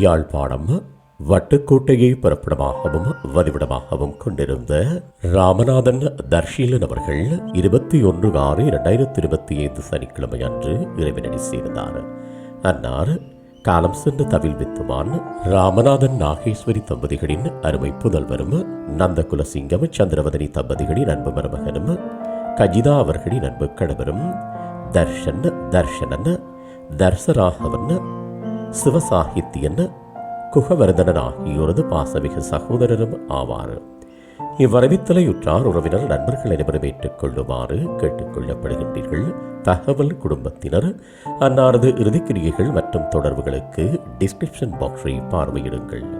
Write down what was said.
யாழ்ப்பாணம் வட்டுக்கோட்டையை பிறப்பிடமாகவும் வதிவிடமாகவும் கொண்டிருந்த ராமநாதன் தர்ஷீலன் அவர்கள் இருபத்தி ஒன்று ஆறு இரண்டாயிரத்தி இருபத்தி ஐந்து சனிக்கிழமை அன்று இறைவனடி சேர்ந்தார் அன்னார் காலம் சென்ற தவில் வித்துவான் ராமநாதன் நாகேஸ்வரி தம்பதிகளின் அருமை புதல்வரும் நந்தகுலசிங்கம் சந்திரவதனி தம்பதிகளின் அன்பு மருமகனும் கஜிதா அவர்களின் அன்பு கணவரும் தர்ஷன் தர்ஷனன் தர்சராகவன் சிவசாகித்யன் குகவர்தனன் ஆகியோரது பாசமிகு சகோதரரும் ஆவார். இவ்வரவித்தலையுற்றார் உறவினர் நண்பர்கள் அனைவரும் ஏற்றுக்கொள்ளுமாறு கேட்டுக்கொள்ளப்படுகின்றீர்கள் தகவல் குடும்பத்தினர் அன்னாரது இறுதிக்கிரியைகள் மற்றும் தொடர்புகளுக்கு டிஸ்கிரிப்ஷன் பாக்ஸை பார்வையிடுங்கள்.